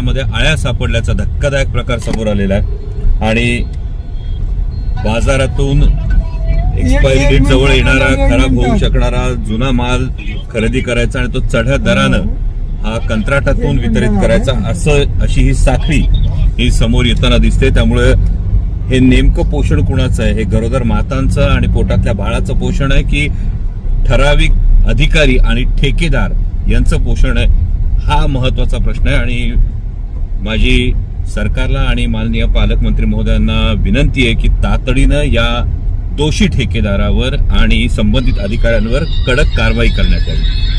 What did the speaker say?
बाजारामध्ये आळ्या सापडल्याचा धक्कादायक प्रकार समोर आलेला आहे. आणि बाजारातून एक्सपायरी डेट जवळ येणारा खराब होऊ शकणारा जुना माल खरेदी करायचा आणि तो चढ्या दरानं हा कंत्राटातून वितरित करायचा असं अशी ही साखळी ही समोर येताना दिसते. त्यामुळे हे नेमकं पोषण कुणाचं आहे? हे गरोदर मातांचं आणि पोटातल्या बाळाचं पोषण आहे की ठराविक अधिकारी आणि ठेकेदार यांचं पोषण आहे? हा महत्त्वाचा प्रश्न आहे आणि माझी सरकारला आणि माननीय पालकमंत्री महोदयांना विनंती आहे की तातडीनं या दोषी ठेकेदारावर आणि संबंधित अधिकाऱ्यांवर कडक कारवाई करण्यात यावी.